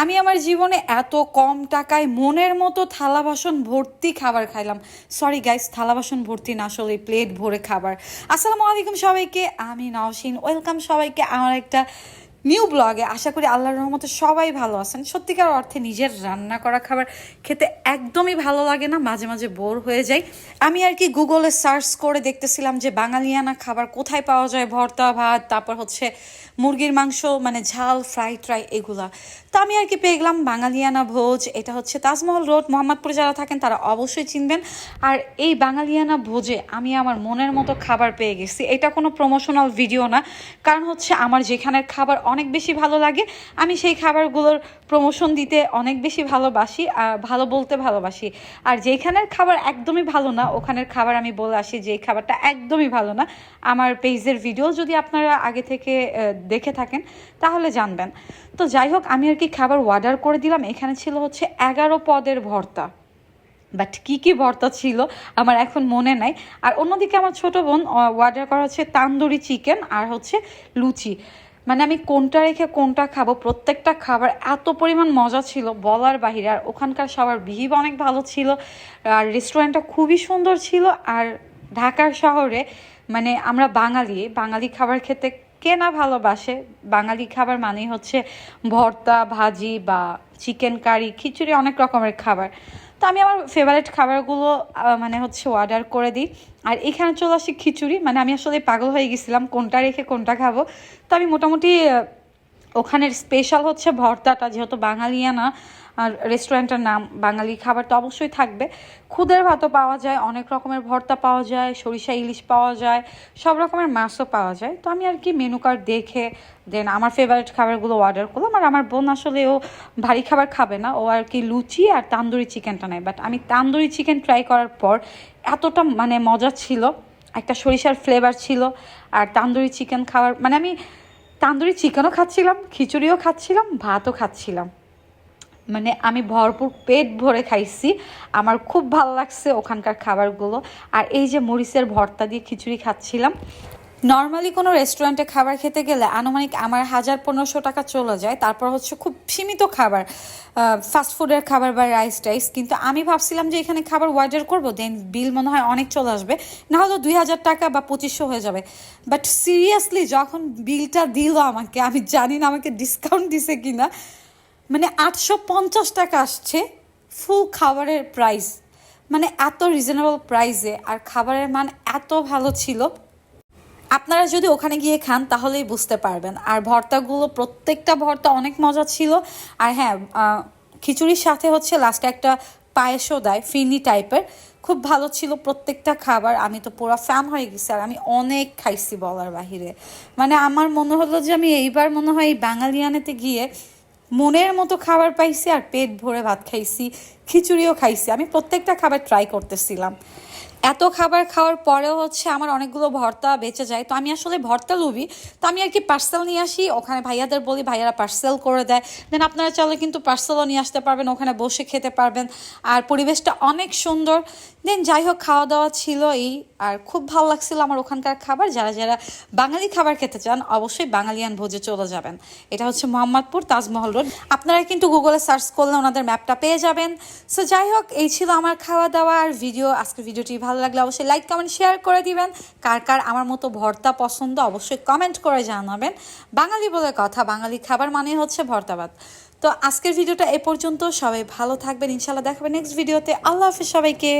আমি আমার জীবনে এত কম টাকায় মনের মতো থালা বাসন ভর্তি খাবার খাইলাম। সরি গাইস থালা বাসন ভর্তি না, আসলে প্লেট ভরে খাবার। আসসালামু আলাইকুম সবাইকে, আমি নওশিন। ওয়েলকাম সবাইকে আমার একটা নিউ ব্লগে আশা করি আল্লাহর রহমতে সবাই ভালো আছেন। সত্যিকার অর্থে নিজের রান্না করা খাবার খেতে একদমই ভালো লাগে না, মাঝে মাঝে বোর হয়ে যায় আমি আর কি গুগলে সার্চ করে দেখতেছিলাম যে বাঙালিয়ানা খাবার কোথায় পাওয়া যায়, ভর্তা, ভাত, তারপর হচ্ছে মুরগির মাংস মানে ঝাল ফ্রাই ট্রাই এগুলা। তো আমি আর কি পেয়ে গেলাম বাঙালিয়ানা ভোজ, এটা হচ্ছে তাজমহল রোড। মোহাম্মদপুরে যারা থাকেন তারা অবশ্যই চিনবেন। আর এই বাঙালিয়ানা ভোজে আমি আমার মনের মতো খাবার পেয়ে গেছি। এটা কোনো প্রমোশনাল ভিডিও না, কারণ হচ্ছে আমার যেখানের খাবার অনেক বেশি ভালো লাগে। আমি সেই খাবারগুলোর প্রমোশন দিতে অনেক বেশি ভালোবাসি আর ভালো বলতে ভালোবাসি। আর যেখানের খাবার একদমই ভালো না, ওখানের খাবার আমি বলে আসি যে খাবারটা একদমই ভালো না। আমার পেজের ভিডিও যদি আপনারা আগে থেকে দেখে থাকেন, তাহলে জানবেন। তো যাই হোক, আমি আর কি খাবার অর্ডার করে দিলাম। এখানে ছিল হচ্ছে এগারো পদের ভর্তা। বাট কি কি ভর্তা ছিল, আমার এখন মনে নাই। আর অন্যদিকে আমার ছোট বোন অর্ডার করা হচ্ছে তান্দুরি চিকেন আর হচ্ছে লুচি। মানে আমি কোনটা রেখে কোনটা খাব? প্রত্যেকটা খাবার এত পরিমাণ মজা ছিল বলার বাহিরে, আর ওখানকার সবার বিহিব অনেক ভালো ছিল, আর রেস্টুরেন্টটা খুবই সুন্দর ছিল, আর ঢাকার শহরে মানে আমরা বাঙালি বাঙালি খাবার খেতে কে না ভালোবাসে? বাঙালি খাবার মানেই হচ্ছে ভর্তা, ভাজি বা চিকেন কারি খিচুড়ি অনেক রকমের খাবার। তো আমি আমার ফেভারিট খাবারগুলো মানে হচ্ছে অর্ডার করে দিই। আর এখানে চলে আসি খিচুড়ি মানে আমি আসলে পাগল হয়ে গেছিলাম কোনটা রেখে কোনটা খাব। তো আমি মোটামুটি ওখানের স্পেশাল হচ্ছে ভর্তাটা, যেহেতু বাঙালিয়ানা রেস্টুরেন্টের নাম বাঙালি খাবার তো অবশ্যই থাকবে। খুদের ভাতও পাওয়া যায়, অনেক রকমের ভর্তা পাওয়া যায়, সরিষা ইলিশ পাওয়া যায়, সব রকমের মাছও পাওয়া যায়। তো আমি আর কি মেনু কার্ড দেখে দেন আমার ফেভারিট খাবারগুলো অর্ডার করলাম। আর আমার বোন আসলে ও ভারী খাবার খাবে না, ও আর কি লুচি আর তান্দুরি চিকেনটা নেয়। বাট আমি তান্দুরি চিকেন ট্রাই করার পর এতটা মানে মজা ছিল, একটা সরিষার ফ্লেভার ছিল, আর তান্দুরি চিকেন খাওয়ার মানে আমি তান্দুরি চিকেনও খাচ্ছিলাম, খিচুড়িও খাচ্ছিলাম, ভাতও খাচ্ছিলাম। মানে আমি ভরপুর পেট ভরে খাইছি, আমার খুব ভালো লাগছে ওখানকার খাবারগুলো। আর এই যে মরিচের ভর্তা দিয়ে খিচুড়ি খাচ্ছিলাম নর্মালি কোনো রেস্টুরেন্টে খাবার খেতে গেলে আনুমানিক আমার হাজার পনেরোশো টাকা চলে যায়। তারপর হচ্ছে খুব সীমিত খাবার ফাস্টফুডের খাবার বা রাইস টাইস। কিন্তু আমি ভাবছিলাম যে এখানে খাবার অর্ডার করব দেন বিল মনে হয় অনেক চলে আসবে। না হলেও দুই হাজার টাকা বা পঁচিশশো হয়ে যাবে। বাট সিরিয়াসলি যখন বিলটা দিল আমাকে, আমি জানি না আমাকে ডিসকাউন্ট দিছে কিনা মানে আটশো পঞ্চাশ টাকা আসছে ফুল খাবারের প্রাইস মানে এত রিজনেবল প্রাইসে আর খাবারের মান এত ভালো ছিল। আপনারা যদি ওখানে গিয়ে খান, তাহলেই বুঝতে পারবেন। আর ভর্তাগুলো, প্রত্যেকটা ভর্তা অনেক মজা ছিল। আর হ্যাঁ খিচুড়ির সাথে হচ্ছে লাস্টে একটা পায়েসও দেয় ফিরনি টাইপের। খুব ভালো ছিল প্রত্যেকটা খাবার। আমি তো পুরো ফ্যান হয়ে গেছি আর আমি অনেক খাইছি বলার বাহিরে। মানে আমার মনে হলো যে আমি এইবার মনে হয় এই বাঙালিয়ানেতে গিয়ে মনের মতো খাবার পাইছি আর পেট ভরে ভাত খাইছি, খিচুড়িও খাইছি। আমি প্রত্যেকটা খাবার ট্রাই করতেছিলাম। এত খাবার খাওয়ার পরেও হচ্ছে আমার অনেকগুলো ভর্তা বেঁচে যায়। তো আমি আসলে ভর্তা লুবি তো আমি আর কি পার্সেল নিয়ে আসি, ওখানে ভাইয়াদের বলি, ভাইয়ারা পার্সেল করে দেয়। দেন আপনারা চাইলে কিন্তু পার্সেলও নিয়ে আসতে পারবেন, ওখানে বসে খেতে পারবেন। আর পরিবেশটা অনেক সুন্দর। দেন যাই হোক খাওয়া দাওয়া ছিল এই। আর খুব ভালো লাগছিল আমার ওখানকার খাবার। যারা যারা বাঙালি খাবার খেতে চান, অবশ্যই বাঙালিয়ান ভোজে চলে যাবেন। এটা হচ্ছে মোহাম্মদপুর তাজমহল রোড। আপনারা কিন্তু গুগলে সার্চ করলে ওনাদের ম্যাপটা পেয়ে যাবেন। সো যাই হোক, এই ছিল আমার খাওয়া দাওয়া আর ভিডিও। আজকের ভিডিওটি ভালো লাগলে অবশ্যই লাইক কমেন্ট শেয়ার করে দিবেন। কার কার আমার মতো ভর্তা পছন্দ অবশ্যই কমেন্ট করে জানাবেন। বাঙালি বলে কথা, বাঙালি খাবার মানে হচ্ছে ভর্তাবাদ তো আজকের ভিডিওটা এ পর্যন্ত। সবাই ভালো থাকবেন ইনশাল্লাহ দেখাবেন নেক্সট ভিডিওতে আল্লাহ হাফিজ সবাইকে।